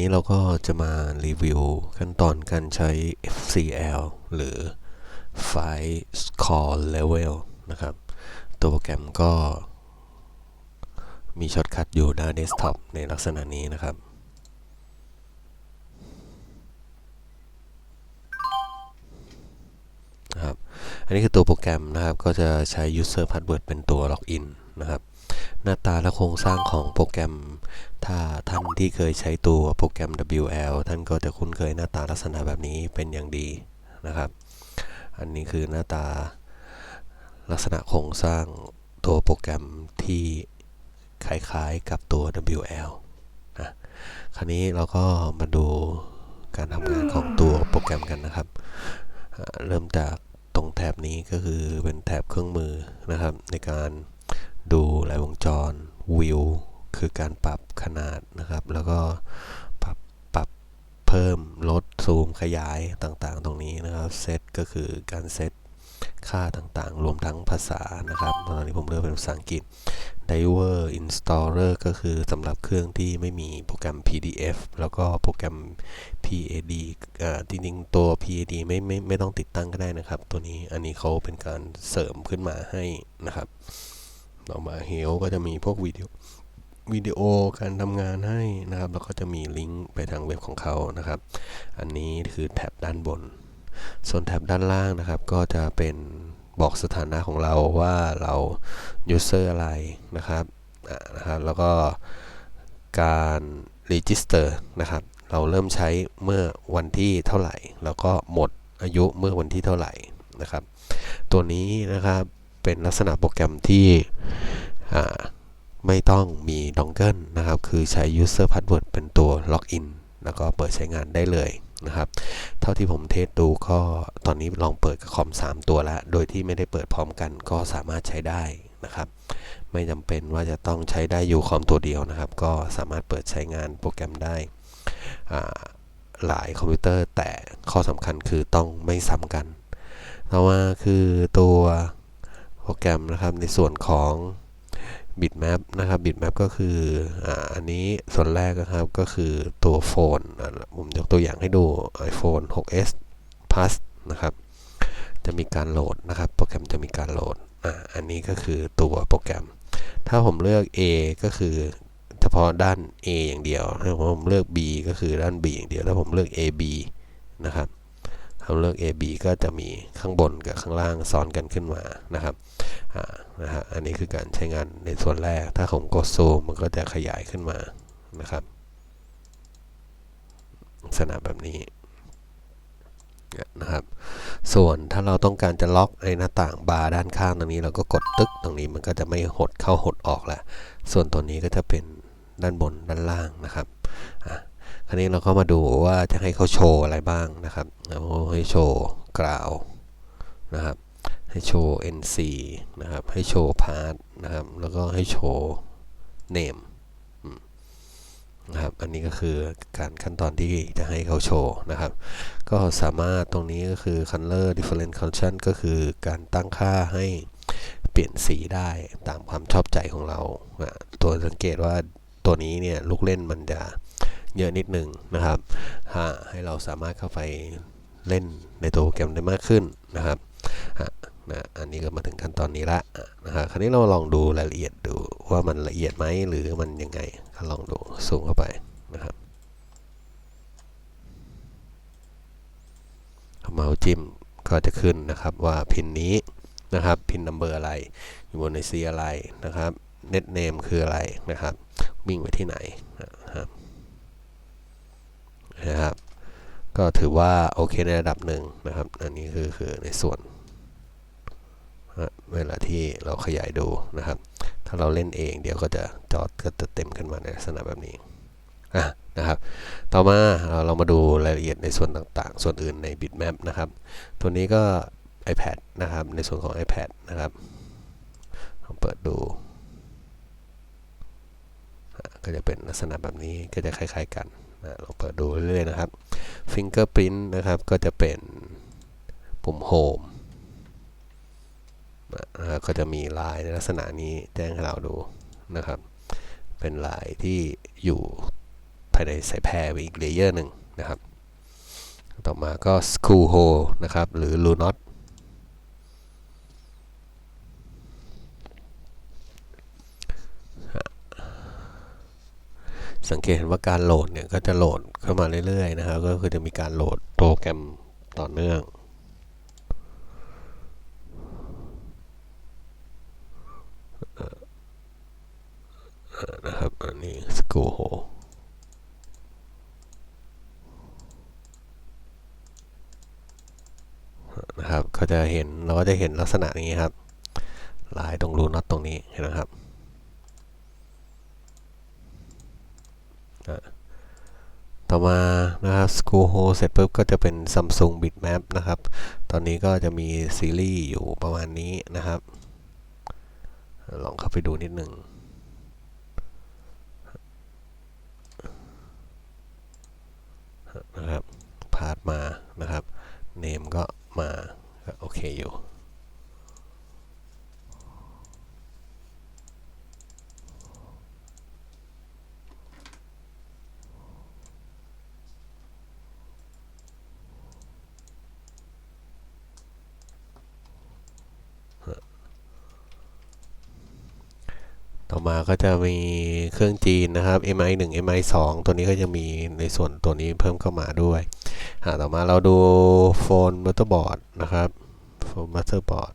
วันนี้เราก็จะมารีวิวขั้นตอนการใช้ FCL หรือ File Call Level นะครับ ตัวโปรแกรมก็มีช็อตคัทอยู่หน้าเดสก์ท็อปในลักษณะนี้นะครับ นะครับ อันนี้คือตัวโปรแกรมนะครับ ก็จะใช้ user password เป็นตัวล็อกอินนะครับ หน้าตาและโครงสร้างของโปรแกรม ถ้าท่านที่เคยใช้ตัวโปรแกรม WL ท่านก็จะคุ้นเคยหน้าตาลักษณะแบบนี้เป็นอย่างดีนะครับ อันนี้คือหน้าตาลักษณะโครงสร้างตัวโปรแกรมที่คล้ายๆกับตัว WL นะ คราวนี้เราก็มาดูการทำงานของตัวโปรแกรมกันนะครับ เริ่มจากตรงแถบนี้ก็คือเป็นแถบเครื่องมือนะครับในการ ดูรายวงจรวิวคือการปรับขนาดนะครับ แล้วก็ปรับปรับเพิ่มลดซูมขยายต่างๆ ตรงนี้นะครับเซตก็คือการเซตค่าต่างๆ รวมทั้งภาษานะครับ ตอนนี้ผมเลือกเป็นภาษาอังกฤษ Diver Installer ก็คือสำหรับเครื่องที่ไม่มีโปรแกรม PDF แล้วก็โปรแกรม PAD จริงๆตัว PAD ไม่ไม่ไม่ต้องติดตั้งก็ได้นะครับ ตัวนี้อันนี้เขาเป็นการเสริมขึ้นมาให้นะครับ ต่อมาเฮลก็จะมีพวกวิดีโอวิดีโอการทำงานให้นะครับ แล้วก็จะมีลิงก์ไปทางเว็บของเขานะครับ อันนี้คือแท็บด้านบน ส่วนแท็บด้านล่างนะครับ ก็จะเป็นบอกสถานะของเราว่าเรา user อะไรนะครับอ่านะครับ แล้วก็การ register นะครับ เราเริ่มใช้เมื่อวันที่เท่าไหร่ แล้วก็หมดอายุเมื่อวันที่เท่าไหร่นะครับ ตัวนี้นะครับ เป็นลักษณะโปรแกรมที่ไม่ต้องมีดองเกิลนะครับ คือใช้ user password เป็นตัวล็อกอินแล้วก็เปิดใช้งานได้เลยนะครับ เท่าที่ผมเทสดูก็ตอนนี้ลองเปิดกับคอม 3 ตัวแล้วโดยที่ไม่ได้เปิดพร้อมกันก็สามารถใช้ได้นะครับ ไม่จำเป็นว่าจะต้องใช้ได้อยู่คอมตัวเดียวนะครับ ก็สามารถเปิดใช้งานโปรแกรมได้หลายคอมพิวเตอร์ แต่ข้อสำคัญคือต้องไม่ซ้ำกันต่อมาคือตัว รแกรมนะครับในส่วนของ bitmap นะครับ bitmap ก็คืออ่าอันนี้ส่วนแรกนะครับก็คือตัวโฟนผมยกตัวอย่างให้ดู iPhone 6s plus นะครับ จะมีการโหลดนะครับ โปรแกรมจะมีการโหลดอ่าอันนี้ก็คือตัวโปรแกรม ถ้าผมเลือก A ก็คือเฉพาะด้าน A อย่างเดียวถ้าผมเลือก B ก็คือด้าน B อย่างเดียวถ้าผมเลือก AB นะครับ ผมเลือก AB ก็จะมีข้างบนกับข้างล่างซ้อนกันขึ้นมานะครับอ่านะฮะอันนี้คือการใช้งานในส่วนแรก ถ้าผมกดซูมมันก็จะขยายขึ้นมานะครับลักษณะแบบนี้นะครับ ส่วนถ้าเราต้องการจะล็อกในหน้าต่างบาร์ด้านข้างตรงนี้ เราก็กดตึกตรงนี้มันก็จะไม่หดเข้าหดออกแล้วส่วนตัวนี้ก็จะเป็นด้านบนด้านล่างนะครับ คราวนี้เราก็มาดูว่าจะให้เขาโชว์อะไรบ้างนะครับเราให้โชว์กราวนะครับ ให้โชว์ nc นะครับ ให้โชว์ path นะครับ แล้วก็ให้โชว์ name อืมนะครับ อันนี้ก็คือการขั้นตอนที่จะให้เขาโชว์นะครับ ก็สามารถตรงนี้ก็คือ color differentiation ก็คือการตั้งค่าให้เปลี่ยนสีได้ตามความชอบใจของเราอะตัวสังเกตว่าตัวนี้เนี่ยลูกเล่นมันจะ เยอะนิดหนึ่งนะครับให้เราสามารถเข้าไปเล่นในตัวโปรแกรมได้มากขึ้นนะครับอะนะอันนี้ก็มาถึงขั้นตอนนี้ละอะนะฮะคราวนี้เราลองดูรายละเอียดดูว่ามันละเอียดไหมหรือมันยังไงก็ลองดูสูงเข้าไปนะครับเมาส์จิ้มก็จะขึ้นนะครับว่าพินนี้นะครับพินนัมเบอร์อะไรอยู่บนในซีอะไรนะครับเน็ตเนมคืออะไรนะครับวิ่งไปที่ไหนนะครับ นะครับ ก็ถือว่าโอเคในระดับหนึ่งนะครับ อันนี้คือคือในส่วนเวลาที่เราขยายดูนะครับ ถ้าเราเล่นเองเดี๋ยวก็จะจอก็จะเต็มขึ้นมาในลักษณะแบบนี้ะนะครับ ต่อมาเราเรามาดูรายละเอียดในส่วนต่างๆ ส่วนอื่นใน bitmap นะครับ ตัวนี้ก็ iPad นะครับ ในส่วนของ iPad นะครับลองเปิดดู ก็จะเป็นลักษณะแบบนี้ก็จะคล้าย ๆกัน นะลองเปิดดูเรื่อยๆนะครับ Fingerprint นะครับก็จะเป็นปุ่ม Home นะครับก็จะมีลายในลักษณะนี้แจ้งให้เราดูนะครับ เป็นลายที่อยู่ภายในสายแพรไปอีกเลเยอร์หนึ่งนะครับ ต่อมาก็ screw hole นะครับ หรือ loop สังเกตเห็นว่าการโหลดเนี่ยก็จะโหลดเข้ามาเรื่อยๆนะครับ ก็คือจะมีการโหลดโปรแกรมต่อเนื่อง นะครับอันนี้ screw hole นะครับก็จะเห็นเราก็จะเห็นลักษณะนี้ครับลายตรงรูน็อตตรงนี้เห็นไหมครับอะ ต่อมานะครับ screw hole เสร็จปุ๊บก็จะเป็น Samsung bitmap นะครับ ตอนนี้ก็จะมีซีรีส์อยู่ประมาณนี้นะครับ ลองเข้าไปดูนิดหนึ่งนะครับพาดมานะครับ เนมก็มาก็โอเคอยู่ ต่อมาก็จะมีเครื่องจีนนะครับ MI 1 MI 2ตัวนี้ก็จะมีในส่วนตัวนี้เพิ่มเข้ามาด้วยต่อมาเราดูโฟนมัตเตอร์บอร์ดนะครับโฟนมัตเตอร์บอร์ด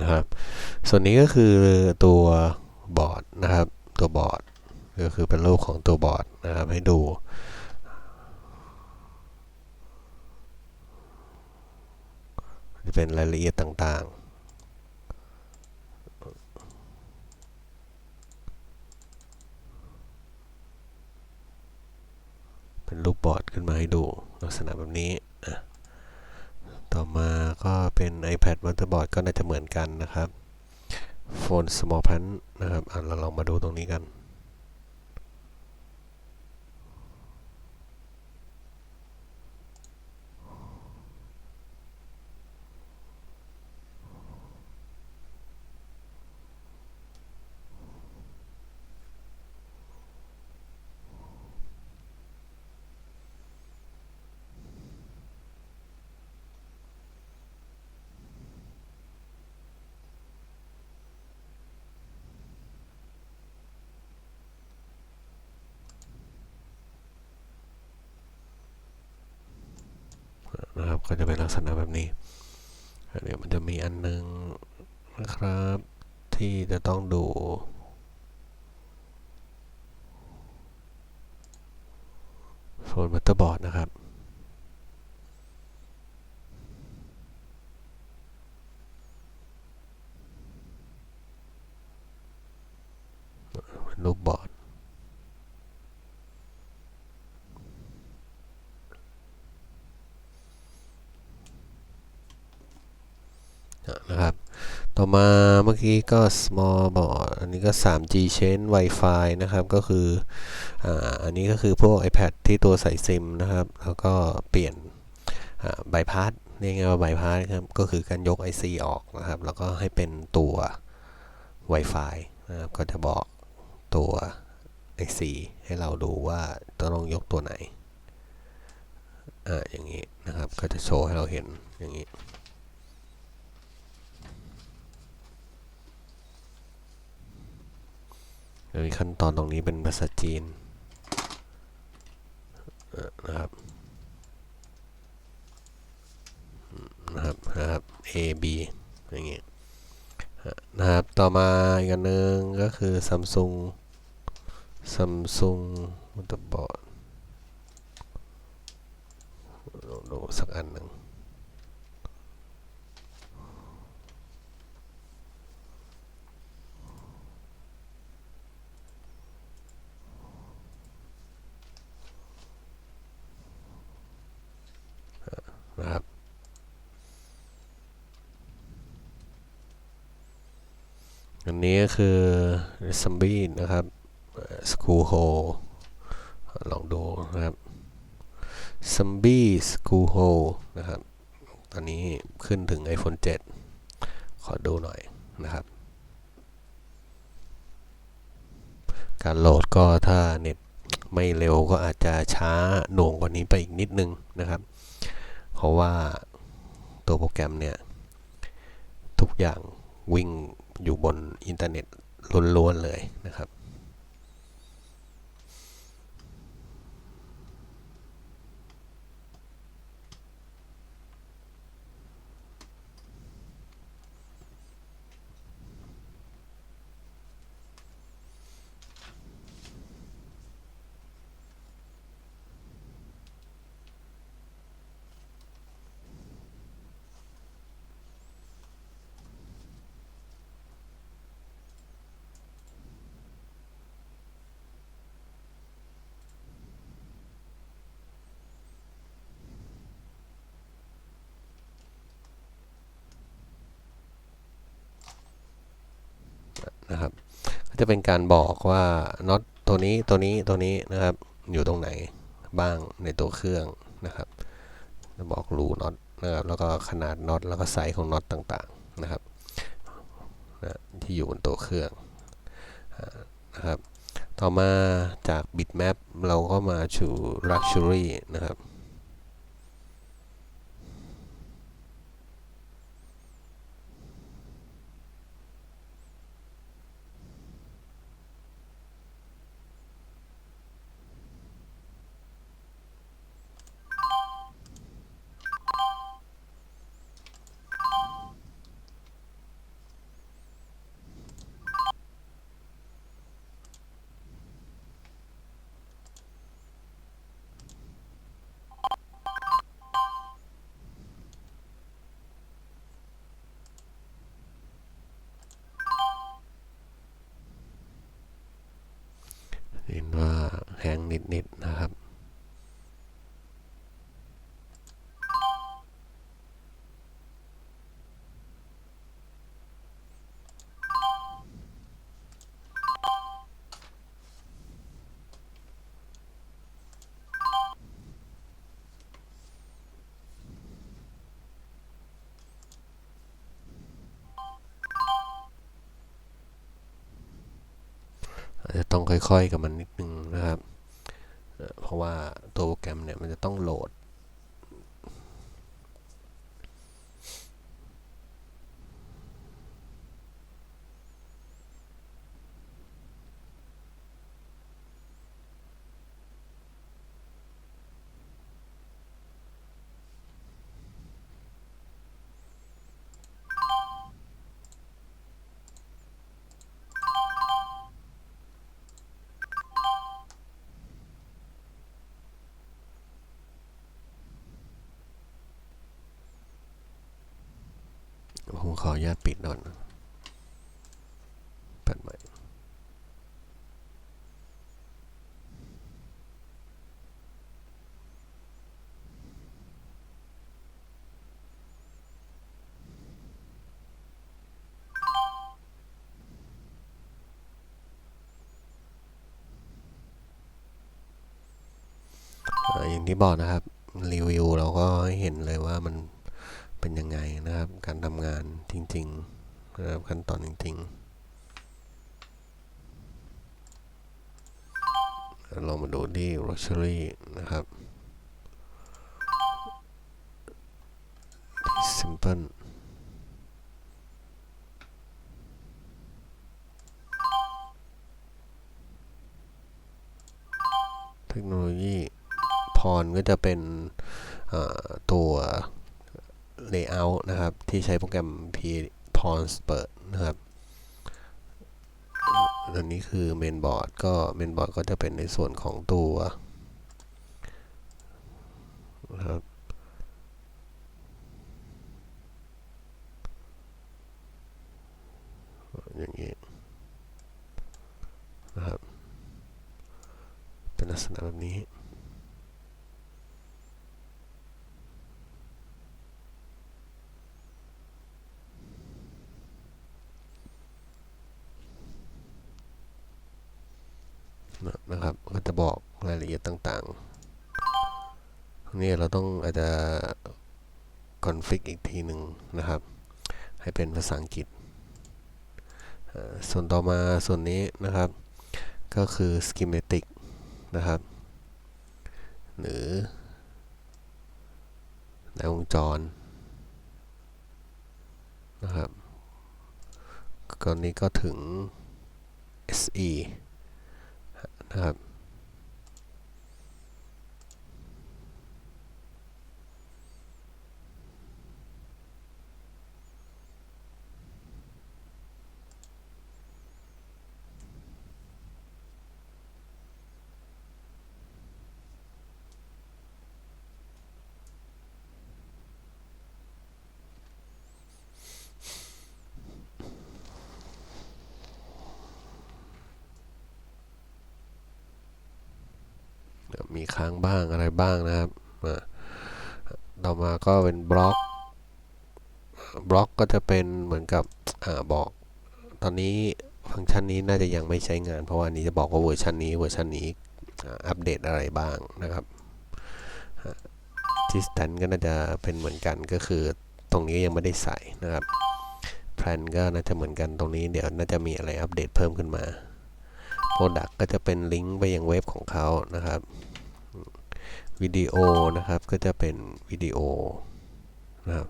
นะครับ ส่วนนี้ก็คือตัวบอร์ดนะครับ ตัวบอร์ดก็คือเป็นรูปของตัวบอร์ดนะครับให้ดูจะเป็นรายละเอียดต่างๆเป็นรูปบอร์ดขึ้นมาให้ดูลักษณะแบบนี้ ต่อมาก็เป็น iPad motherboard ก็น่าจะเหมือนกันนะครับ โฟนสมอลพันนะครับอะเราลองมาดูตรงนี้กัน นะครับ ก็จะเป็นลักษณะแบบนี้ เดี๋ยวมันจะมีอันหนึงนะครับ ที่จะต้องดูโฟนมัตเตอร์บอร์ดนะครับรูปบอร์ด นะครับ ต่อมาเมื่อกี้ก็ small board อันนี้ก็ 3G chain Wi-Fi นะครับ ก็คืออ่าอันนี้ก็คือพวก iPad ที่ตัวใส่ซิมนะครับ แล้วก็เปลี่ยนบายพาสเรียกง่ายว่าบายพาสครับ ก็คือการยก IC ออกนะครับ แล้วก็ให้เป็นตัว Wi-Fi นะครับ ก็จะบอกตัว IC ให้เราดูว่าต้องยกตัวไหน อ่า อย่างนี้นะครับ ก็จะโชว์ให้เราเห็นอย่างนี้ ขั้นตอนตรงนี้เป็นภาษาจีนนะครับนะครับนะครับ A B อย่างเงี้ยนะครับ ต่อมาอีกอันหนึงก็คือ Samsung Samsung ม o t h e r b o a r องดูสักอันหนึ่ง นะครับ อันนี้ก็คือซัมบี้นะครับสกูโฮลองดูนะครับซัมบี้สกูโฮนะครับ ตอนนี้ขึ้นถึง iPhone 7 ขอดูหน่อยนะครับ การโหลดก็ถ้าเน็ตไม่เร็วก็อาจจะช้าหน่วงกว่านี้ไปอีกนิดนึงนะครับ เพราะว่าตัวโปรแกรมเนี่ย ทุกอย่างวิ่ง อยู่บนอินเทอร์เน็ตล้วนๆเลยนะครับ นะครับ ก็จะเป็นการบอกว่าน็อตตัวนี้ตัวนี้ตัวนี้นะครับ อยู่ตรงไหนบ้างในตัวเครื่องนะครับจะบอกรูน็อตนะครับแล้วก็ขนาดน็อตแล้วก็ไซส์ของน็อตต่างๆนะครับนะที่อยู่บนตัวเครื่องนะครับ ต่อมาจาก bitmap เราก็มาสู่ luxury นะครับ เห็นว่า แห้งนิดๆนะครับอาจจะต้องค่อยๆกับมันนิดนึงนะครับ เพราะว่าตัวโปรแกรมเนี่ยมันจะต้องโหลด ขออนุญาตปิดก่อนเปิดใหม่อย่างที่บอกนะครับ รีวิวเราก็เห็นเลยว่ามัน เป็นยังไงนะครับ การทำงานจริงๆนะครับขั้นตอนจริงๆ เรามาดูที่ luxury นะครับ simple เทคโนโลยีพรก็จะเป็นตัว layout นะครับ ที่ใช้โปรแกรม P p o n s เปิดนะครับอันนี้คือเมนบอร์ดก็เมนบอร์ดก็จะเป็นในส่วนของตัวนะครับอย่างนี้นะครับ เป็นลักษณะแบบนี้ นะครับก็จะบอกรายละเอียดต่างๆนี้เราต้องอาจจะคอนฟิกอีกทีหนึ่งนะครับ ให้เป็นภาษาอังกฤษ ส่วนต่อมาส่วนนี้นะครับ ก็คือ schematic นะครับ หรือในวงจรนะครับ ก่อนนี้ก็ถึง SE น มีค้างบ้างอะไรบ้างนะครับอ่าต่อมาก็เป็นบล็อกบล็อกก็จะเป็นเหมือนกับอบอก ตอนนี้ฟังก์ชันนี้น่าจะยังไม่ใช้งาน เพราะว่านี้จะบอกว่าเวอร์ชันนี้เวอร์ชันนี้อัปเดตอะไรบ้างนะครับทิสแตนก็น่าจะเป็นเหมือนกันก็คือตรงนี้ยังไม่ได้ใส่นะครับแพลนก็น่าจะเหมือนกันตรงนี้เดี๋ยวน่าจะมีอะไรอัปเดตเพิ่มขึ้นมา Product ก็จะเป็นลิงก์ไปยังเว็บของเขานะครับวิดีโอนะครับก็จะเป็นวิดีโอนะครับ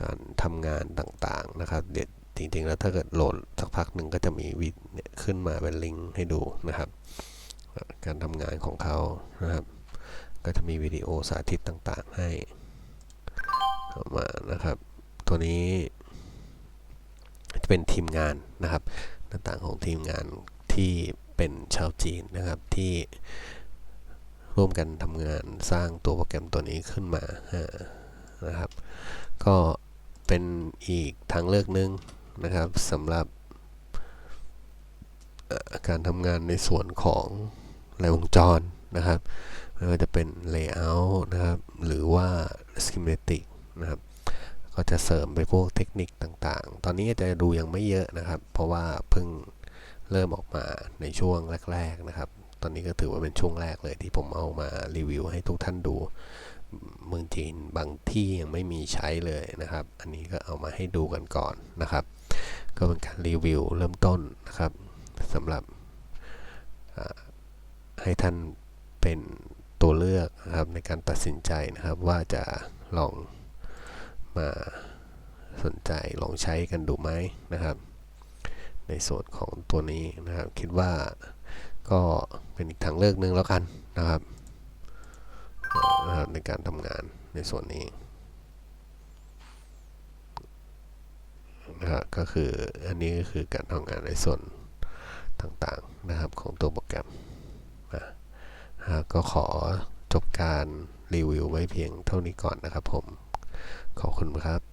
การทำงานต่างๆนะครับเดี๋ยวจริงๆแล้วถ้าเกิดโหลดสักพักหนึ่งก็จะมีวิดเนี่ยขึ้นมาเป็นลิงก์ให้ดูนะครับ การทำงานของเขานะครับ ก็จะมีวิดีโอสาธิตต่างๆให้มานะครับ ตัวนี้จะเป็นทีมงานนะครับหน้าต่างของทีมงาน ที่เป็นชาวจีนนะครับที่ร่วมกันทำงานสร้างตัวโปรแกรมตัวนี้ขึ้นมานะครับ ก็เป็นอีกทางเลือกหนึ่งนะครับสำหรับการทำงานในส่วนของรายวงจรนะครับ ไม่ว่าจะเป็น Layout นะครับ หรือว่า Schematic นะครับ ก็จะเสริมไปพวกเทคนิคต่างๆ ตอนนี้อาจจะดูยังไม่เยอะนะครับ เพราะว่าเพิ่ง เริ่มออกมาในช่วงแรกๆนะครับ ตอนนี้ก็ถือว่าเป็นช่วงแรกเลยที่ผมเอามารีวิวให้ทุกท่านดู เมืองจีนบางที่ยังไม่มีใช้เลยนะครับ อันนี้ก็เอามาให้ดูกันก่อนนะครับ ก็เป็นการรีวิวเริ่มต้นนะครับสำหรับให้ท่านเป็นตัวเลือกนะครับในการตัดสินใจนะครับว่าจะลองมาสนใจลองใช้กันดูไหมนะครับ ในส่วนของตัวนี้นะครับ คิดว่าก็เป็นอีกทางเลือกหนึ่งแล้วกันนะครับนะครับ ในการทำงานในส่วนนี้นะครับก็คืออันนี้ก็คือการทำงานในส่วนต่างๆนะครับของตัวโปรแกรมนะนะก็ขอจบการรีวิวไว้เพียงเท่านี้ก่อนนะครับผม ขอบคุณครับ